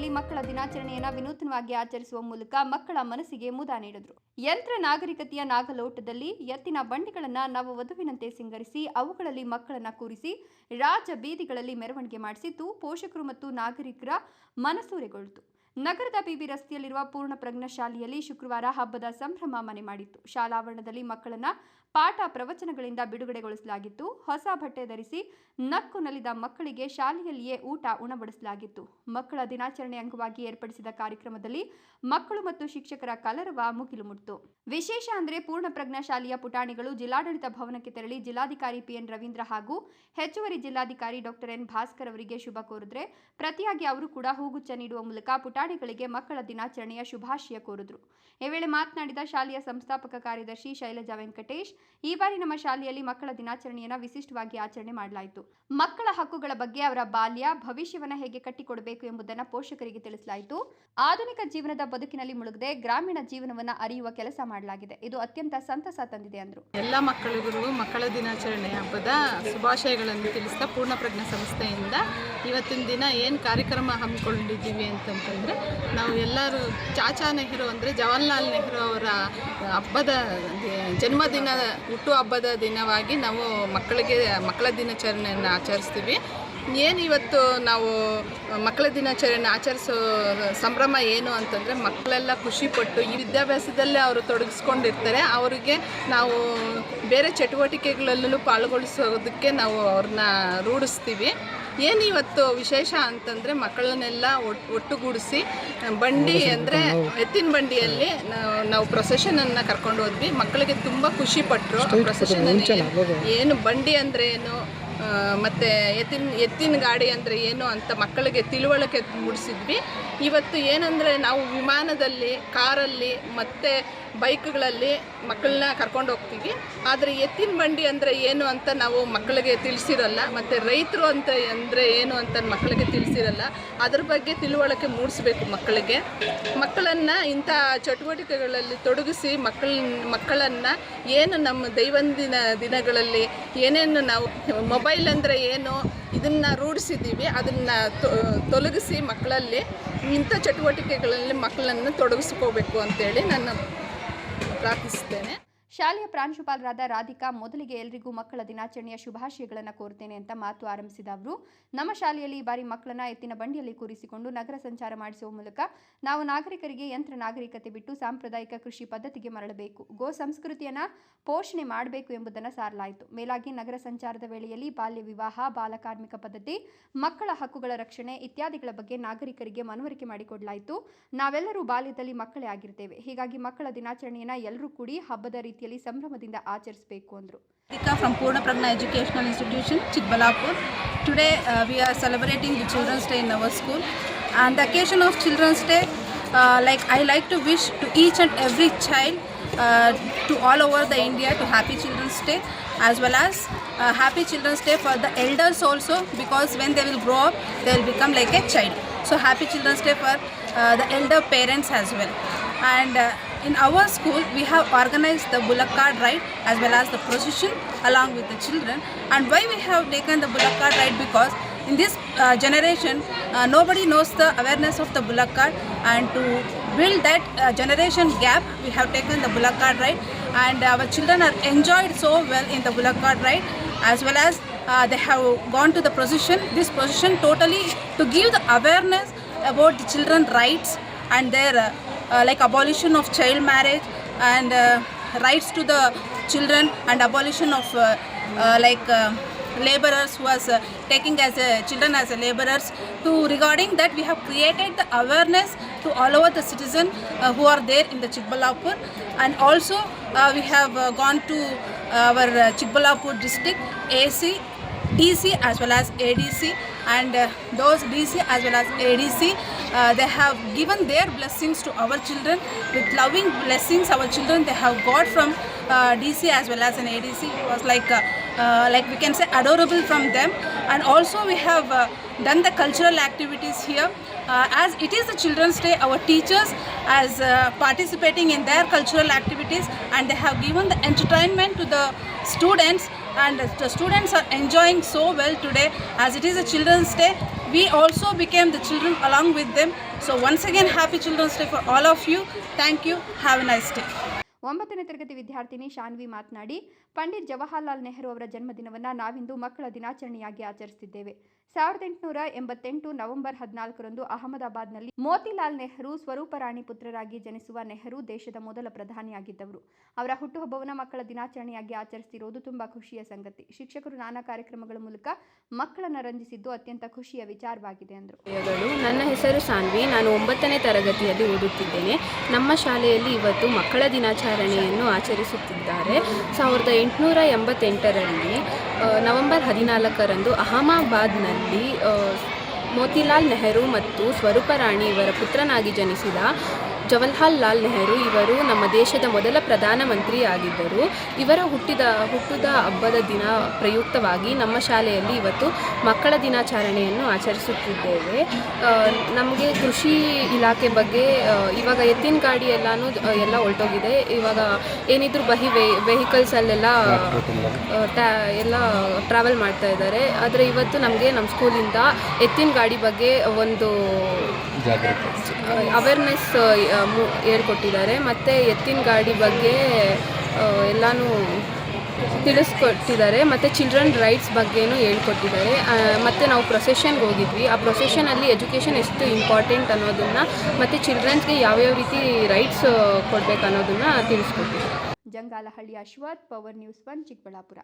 ಶಾಲೆಯಲ್ಲಿ ಮಕ್ಕಳ ದಿನಾಚರಣೆಯನ್ನ ವಿನೂತನವಾಗಿ ಆಚರಿಸುವ ಮೂಲಕ ಮಕ್ಕಳ ಮನಸ್ಸಿಗೆ ಮುದ ನೀಡಿದ್ರು. ಯಂತ್ರ ನಾಗರಿಕತೆಯ ನಾಗಲೋಟದಲ್ಲಿ ಎತ್ತಿನ ಬಂಡಿಗಳನ್ನ ನವವಧುವಿನಂತೆ ಸಿಂಗರಿಸಿ, ಅವುಗಳಲ್ಲಿ ಮಕ್ಕಳನ್ನ ಕೂರಿಸಿ ರಾಜ ಬೀದಿಗಳಲ್ಲಿ ಮೆರವಣಿಗೆ ಮಾಡಿಸಿದ್ದು ಪೋಷಕರು ಮತ್ತು ನಾಗರಿಕರ ಮನಸೂರೆಗೊಳ್ಳಿತು ನಗರದ ಬಿಬಿ ರಸ್ತೆಯಲ್ಲಿರುವ ಪೂರ್ಣ ಪ್ರಜ್ಞ ಶಾಲೆಯಲ್ಲಿ ಶುಕ್ರವಾರ ಹಬ್ಬದ ಸಂಭ್ರಮ ಮನೆ ಮಾಡಿತ್ತು. ಶಾಲಾವರಣದಲ್ಲಿ ಮಕ್ಕಳನ್ನ ಪಾಠ ಪ್ರವಚನಗಳಿಂದ ಬಿಡುಗಡೆಗೊಳಿಸಲಾಗಿತ್ತು. ಹೊಸ ಬಟ್ಟೆ ಧರಿಸಿ ನಕ್ಕು ನಲಿದ ಮಕ್ಕಳಿಗೆ ಶಾಲೆಯಲ್ಲಿಯೇ ಊಟ ಉಣಬಡಿಸಲಾಗಿತ್ತು. ಮಕ್ಕಳ ದಿನಾಚರಣೆ ಅಂಗವಾಗಿ ಏರ್ಪಡಿಸಿದ ಕಾರ್ಯಕ್ರಮದಲ್ಲಿ ಮಕ್ಕಳು ಮತ್ತು ಶಿಕ್ಷಕರ ಕಲರವ ಮುಗಿಲು ಮುಟ್ಟಿತು ವಿಶೇಷ ಅಂದರೆ ಪೂರ್ಣ ಪ್ರಜ್ಞಾ ಶಾಲೆಯ ಪುಟಾಣಿಗಳು ಜಿಲ್ಲಾಡಳಿತ ಭವನಕ್ಕೆ ತೆರಳಿ ಜಿಲ್ಲಾಧಿಕಾರಿ ಪಿಎನ್ ರವೀಂದ್ರ ಹಾಗೂ ಹೆಚ್ಚುವರಿ ಜಿಲ್ಲಾಧಿಕಾರಿ ಡಾಕ್ಟರ್ ಎನ್ ಭಾಸ್ಕರ್ ಅವರಿಗೆ ಶುಭ ಕೋರಿದ್ರೆ, ಪ್ರತಿಯಾಗಿ ಅವರು ಕೂಡ ಹೂಗುಚ್ಚ ನೀಡುವ ಮೂಲಕ ಪುಟಾಣಿಗಳಿಗೆ ಮಕ್ಕಳ ದಿನಾಚರಣೆಯ ಶುಭಾಶಯ ಕೋರಿದರು. ಈ ವೇಳೆ ಮಾತನಾಡಿದ ಶಾಲೆಯ ಸಂಸ್ಥಾಪಕ ಕಾರ್ಯದರ್ಶಿ ಶೈಲಜಾ ವೆಂಕಟೇಶ್, ಈ ಬಾರಿ ನಮ್ಮ ಶಾಲೆಯಲ್ಲಿ ಮಕ್ಕಳ ದಿನಾಚರಣೆಯನ್ನ ವಿಶಿಷ್ಟವಾಗಿ ಆಚರಣೆ ಮಾಡಲಾಯಿತು. ಮಕ್ಕಳ ಹಕ್ಕುಗಳ ಬಗ್ಗೆ ಅವರ ಬಾಲ್ಯ, ಭವಿಷ್ಯವನ್ನ ಹೇಗೆ ಕಟ್ಟಿಕೊಡಬೇಕು ಎಂಬುದನ್ನು ಪೋಷಕರಿಗೆ ತಿಳಿಸಲಾಯಿತು. ಆಧುನಿಕ ಜೀವನದ ಬದುಕಿನಲ್ಲಿ ಮುಳುಗದೆ ಗ್ರಾಮೀಣ ಜೀವನವನ್ನ ಅರಿಯುವ ಕೆಲಸ ಮಾಡಲಾಗಿದೆ. ಇದು ಅತ್ಯಂತ ಸಂತಸ ತಂದಿದೆ ಅಂದ್ರು. ಎಲ್ಲ ಮಕ್ಕಳಿಗೂ ಮಕ್ಕಳ ದಿನಾಚರಣೆ ಹಬ್ಬದ ಶುಭಾಶಯಗಳನ್ನು ತಿಳಿಸ್ತಾ ಪೂರ್ಣಪ್ರಜ್ಞ ಸಂಸ್ಥೆಯಿಂದ ಇವತ್ತಿನ ದಿನ ಏನು ಕಾರ್ಯಕ್ರಮ ಹಮ್ಮಿಕೊಂಡಿದ್ದೀವಿ ಅಂತಂತಂದರೆ ನಾವು ಎಲ್ಲರೂ ಚಾಚಾ ನೆಹರು ಅಂದರೆ ಜವಾಹರ್ಲಾಲ್ ನೆಹರು ಅವರ ಹಬ್ಬದ ಜನ್ಮದಿನ, ಹುಟ್ಟು ಹಬ್ಬದ ದಿನವಾಗಿ ನಾವು ಮಕ್ಕಳಿಗೆ ಮಕ್ಕಳ ದಿನಾಚರಣೆಯನ್ನು ಆಚರಿಸ್ತೀವಿ. ಏನು ಇವತ್ತು ನಾವು ಮಕ್ಕಳ ದಿನಾಚರಣೆ ಆಚರಿಸೋ ಸಂಭ್ರಮ ಏನು ಅಂತಂದರೆ ಮಕ್ಕಳೆಲ್ಲ ಖುಷಿಪಟ್ಟು ಈ ವಿದ್ಯಾಭ್ಯಾಸದಲ್ಲೇ ಅವರು ತೊಡಗಿಸ್ಕೊಂಡಿರ್ತಾರೆ. ಅವರಿಗೆ ನಾವು ಬೇರೆ ಚಟುವಟಿಕೆಗಳಲ್ಲೂ ಪಾಲ್ಗೊಳಿಸೋದಕ್ಕೆ ನಾವು ಅವ್ರನ್ನ ರೂಢಿಸ್ತೀವಿ. ಏನು ಇವತ್ತು ವಿಶೇಷ ಅಂತಂದರೆ ಮಕ್ಕಳನ್ನೆಲ್ಲ ಒಟ್ ಬಂಡಿ ಅಂದರೆ ಎತ್ತಿನ ಬಂಡಿಯಲ್ಲಿ ನಾವು ನಾವು ಪ್ರೊಸೆಷನನ್ನು ಕರ್ಕೊಂಡು ಹೋದ್ವಿ. ಮಕ್ಕಳಿಗೆ ತುಂಬ ಖುಷಿಪಟ್ಟರು ಪ್ರೊಸೆಷನ್ ಏನು ಬಂಡಿ ಅಂದರೆ ಏನು ಮತ್ತೆ ಎತ್ತಿನ ಎತ್ತಿನ ಗಾಡಿ ಅಂದರೆ ಏನು ಅಂತ ಮಕ್ಕಳಿಗೆ ತಿಳುವಳಿಕೆ ಮೂಡಿಸಿದ್ವಿ. ಇವತ್ತು ಏನಂದರೆ ನಾವು ವಿಮಾನದಲ್ಲಿ ಕಾರಲ್ಲಿ ಮತ್ತು ಬೈಕ್ಗಳಲ್ಲಿ ಮಕ್ಕಳನ್ನ ಕರ್ಕೊಂಡು ಹೋಗ್ತೀವಿ. ಆದರೆ ಎತ್ತಿನ ಬಂಡಿ ಅಂದರೆ ಏನು ಅಂತ ನಾವು ಮಕ್ಕಳಿಗೆ ತಿಳಿಸಿರಲ್ಲ. ಮತ್ತು ರೈತರು ಅಂತ ಅಂದರೆ ಏನು ಅಂತ ಮಕ್ಕಳಿಗೆ ತಿಳಿಸಿರಲ್ಲ. ಅದ್ರ ಬಗ್ಗೆ ತಿಳುವಳಿಕೆ ಮೂಡಿಸ್ಬೇಕು ಮಕ್ಕಳಿಗೆ. ಮಕ್ಕಳನ್ನು ಇಂಥ ಚಟುವಟಿಕೆಗಳಲ್ಲಿ ತೊಡಗಿಸಿ ಮಕ್ಕಳ, ಮಕ್ಕಳನ್ನು ಏನು ನಮ್ಮ ದೈವಂದಿನ ದಿನಗಳಲ್ಲಿ ಏನೇನು ನಾವು ಮೊಬೈಲ್ ಅಂದರೆ ಏನು ಇದನ್ನು ರೂಢಿಸಿದ್ದೀವಿ. ಅದನ್ನು ತೊಲಗಿಸಿ ಮಕ್ಕಳಲ್ಲಿ ಇಂಥ ಚಟುವಟಿಕೆಗಳಲ್ಲಿ ಮಕ್ಕಳನ್ನು ತೊಡಗಿಸ್ಕೋಬೇಕು ಅಂತೇಳಿ ನಾನು ಪ್ರಾರ್ಥಿಸ್ತೇನೆ ಶಾಲೆಯ ಪ್ರಾಂಶುಪಾಲರಾದ ರಾಧಿಕಾ ಮೊದಲಿಗೆ ಎಲ್ರಿಗೂ ಮಕ್ಕಳ ದಿನಾಚರಣೆಯ ಶುಭಾಶಯಗಳನ್ನು ಕೋರ್ತೇನೆ ಅಂತ ಮಾತು ಆರಂಭಿಸಿದ ಅವರು, ನಮ್ಮ ಶಾಲೆಯಲ್ಲಿ ಈ ಬಾರಿ ಮಕ್ಕಳನ್ನ ಎತ್ತಿನ ಬಂಡಿಯಲ್ಲಿ ಕೂರಿಸಿಕೊಂಡು ನಗರ ಸಂಚಾರ ಮಾಡಿಸುವ ಮೂಲಕ ನಾವು ನಾಗರಿಕರಿಗೆ ಯಂತ್ರ ನಾಗರಿಕತೆ ಬಿಟ್ಟು ಸಾಂಪ್ರದಾಯಿಕ ಕೃಷಿ ಪದ್ಧತಿಗೆ ಮರಳಬೇಕು, ಗೋ ಸಂಸ್ಕೃತಿಯನ್ನ ಪೋಷಣೆ ಮಾಡಬೇಕು ಎಂಬುದನ್ನು ಸಾರಲಾಯಿತು. ಮೇಲಾಗಿ ನಗರ ಸಂಚಾರದ ವೇಳೆಯಲ್ಲಿ ಬಾಲ್ಯ ವಿವಾಹ ಬಾಲಕಾರ್ಮಿಕ ಪದ್ಧತಿ, ಮಕ್ಕಳ ಹಕ್ಕುಗಳ ರಕ್ಷಣೆ ಇತ್ಯಾದಿಗಳ ಬಗ್ಗೆ ನಾಗರಿಕರಿಗೆ ಮನವರಿಕೆ ಮಾಡಿಕೊಡಲಾಯಿತು. ನಾವೆಲ್ಲರೂ ಬಾಲ್ಯದಲ್ಲಿ ಮಕ್ಕಳೇ ಆಗಿರ್ತೇವೆ. ಹೀಗಾಗಿ ಮಕ್ಕಳ ದಿನಾಚರಣೆಯನ್ನ ಎಲ್ಲರೂ ಕೂಡಿ ಹಬ್ಬದ ರೀತಿಯಲ್ಲಿ ಸಂಭ್ರಮದಿಂದ ಆಚರಿಸಬೇಕು ಅಂದರು Radhika from Purna Pragna Educational Institution, Chikbalapur. Today uh, we are celebrating the Children's Day in our school. And the occasion of Children's Day, uh, like I like to wish to each and every child uh, to all over the India to Happy Children's Day as well as uh, Happy Children's Day for the elders also because when they will grow up, they will become like a child. So Happy Children's Day for uh, the elder parents as well. And uh, in our school, we have organized the bullock cart ride as well as the procession along with the children. And why we have taken the bullock cart ride? Because in this uh, generation, uh, nobody knows the awareness of the bullock cart, and to build that uh, generation gap, we have taken the bullock cart ride, and our children are enjoyed so well in the bullock cart ride, as well as uh, they have gone to the procession. This procession totally to give the awareness about the children rights and their uh, like abolition of child marriage and uh, rights to the children and abolition of uh, uh, like uh, laborers who was uh, taking as a children as a laborers to regarding that we have created the awareness to all over the citizen uh, who are there in the Chikbalapur. And also uh, we have uh, gone to our uh, Chikbalapur district AC DC as well as ADC and uh, those DC as well as ADC uh, they have given their blessings to our children. With loving blessings our children they have got from uh, DC as well as an ADC it was like uh, uh, like we can say adorable from them. And also we have uh, done the cultural activities here. Uh, as it is the children's day our teachers as uh, participating in their cultural activities and they have given the entertainment to the students. And the students are enjoying so well today. As it is a children's day we also became the children along with them. So once again, happy Children's Day for all of you. Thank you. Have a nice day. ಒಂಬತ್ತನೇ ತರಗತಿ ವಿದ್ಯಾರ್ಥಿನಿ ಶಾನ್ವಿ ಮಾತನಾಡಿ ಪಂಡಿತ್ ಜವಾಹರ್ಲಾಲ್ ನೆಹರು ಅವರ ಜನ್ಮದಿನವನ್ನು ನಾವಿಂದು ಮಕ್ಕಳ ದಿನಾಚರಣೆಯಾಗಿ ಆಚರಿಸುತ್ತಿದ್ದೇವೆ ಸಾವಿರದ ಎಂಟುನೂರ ಎಂಬತ್ತೆಂಟು ನವೆಂಬರ್ ಹದಿನಾಲ್ಕರಂದು ಅಹಮದಾಬಾದ್ನಲ್ಲಿ ಮೋತಿಲಾಲ್ ನೆಹರು ಸ್ವರೂಪ ರಾಣಿ ಪುತ್ರರಾಗಿ ಜನಿಸುವ ನೆಹರು ದೇಶದ ಮೊದಲ ಪ್ರಧಾನಿಯಾಗಿದ್ದವರು. ಅವರ ಹುಟ್ಟುಹಬ್ಬವನ್ನು ಮಕ್ಕಳ ದಿನಾಚರಣೆಯಾಗಿ ಆಚರಿಸುತ್ತಿರುವುದು ತುಂಬಾ ಖುಷಿಯ ಸಂಗತಿ. ಶಿಕ್ಷಕರು ನಾನಾ ಕಾರ್ಯಕ್ರಮಗಳ ಮೂಲಕ ಮಕ್ಕಳನ್ನು ರಂಜಿಸಿದ್ದು ಅತ್ಯಂತ ಖುಷಿಯ ವಿಚಾರವಾಗಿದೆ ಎಂದರು ನನ್ನ ಹೆಸರು ಸಾನ್ವಿ. ನಾನು ಒಂಬತ್ತನೇ ತರಗತಿಯಲ್ಲಿ ಓದುತ್ತಿದ್ದೇನೆ. ನಮ್ಮ ಶಾಲೆಯಲ್ಲಿ ಇವತ್ತು ಮಕ್ಕಳ ದಿನಾಚರಣೆಯನ್ನು ಆಚರಿಸುತ್ತಿದ್ದಾರೆ. ಸಾವಿರದ ಎಂಟುನೂರ ಎಂಬತ್ತೆಂಟರಲ್ಲಿ ನವೆಂಬರ್ ಹದಿನಾಲ್ಕರಂದು ಅಹಮದಾಬಾದ್ನಲ್ಲಿ ಮೋತಿಲಾಲ್ ನೆಹರು ಮತ್ತು ಸ್ವರೂಪರಾಣಿ ಇವರ ಪುತ್ರನಾಗಿ ಜನಿಸಿದ ಜವಾಹರ್ಲಾಲ್ ಲಾಲ್ ನೆಹರು ಇವರು ನಮ್ಮ ದೇಶದ ಮೊದಲ ಪ್ರಧಾನಮಂತ್ರಿ ಆಗಿದ್ದರು. ಇವರ ಹುಟ್ಟಿದ ಹುಟ್ಟಿದ ಹಬ್ಬದ ದಿನ ಪ್ರಯುಕ್ತವಾಗಿ ನಮ್ಮ ಶಾಲೆಯಲ್ಲಿ ಇವತ್ತು ಮಕ್ಕಳ ದಿನಾಚರಣೆಯನ್ನು ಆಚರಿಸುತ್ತಿದ್ದೇವೆ. ನಮಗೆ ಕೃಷಿ ಇಲಾಖೆ ಬಗ್ಗೆ ಇವಾಗ ಎತ್ತಿನ ಗಾಡಿ ಎಲ್ಲನೂ ಎಲ್ಲ ಹೊರಟೋಗಿದೆ ಇವಾಗ ಏನಿದ್ರು ಬಹಿ ವೆ ವೆಹಿಕಲ್ಸಲ್ಲೆಲ್ಲ ಟ್ಯಾ ಎಲ್ಲ ಟ್ರಾವೆಲ್ ಮಾಡ್ತಾ ಇದ್ದಾರೆ. ಆದರೆ ಇವತ್ತು ನಮಗೆ ನಮ್ಮ ಸ್ಕೂಲಿಂದ ಎತ್ತಿನ ಗಾಡಿ ಬಗ್ಗೆ ಒಂದು ಅವೇರ್ನೆಸ್ ಹೇಳ್ಕೊಟ್ಟಿದ್ದಾರೆ. ಮತ್ತು ಎತ್ತಿನ ಗಾಡಿ ಬಗ್ಗೆ ಎಲ್ಲನೂ ತಿಳಿಸ್ಕೊಟ್ಟಿದ್ದಾರೆ. ಮತ್ತು ಚಿಲ್ಡ್ರನ್ ರೈಟ್ಸ್ ಬಗ್ಗೆನೂ ಹೇಳ್ಕೊಟ್ಟಿದ್ದಾರೆ. ಮತ್ತು ನಾವು ಪ್ರೊಸೆಷನ್ಗೆ ಹೋಗಿದ್ವಿ. ಆ ಪ್ರೊಸೆಷನಲ್ಲಿ ಎಜುಕೇಷನ್ ಎಷ್ಟು ಇಂಪಾರ್ಟೆಂಟ್ ಅನ್ನೋದನ್ನು, ಮತ್ತು ಚಿಲ್ಡ್ರನ್ಸ್ಗೆ ಯಾವ್ಯಾವ ರೀತಿ ರೈಟ್ಸ್ ಕೊಡಬೇಕು ಅನ್ನೋದನ್ನು ತಿಳಿಸ್ಕೊಟ್ಟಿದ್ದಾರೆ. Jangalahalli Ashwath, power news one, Chikkaballapur.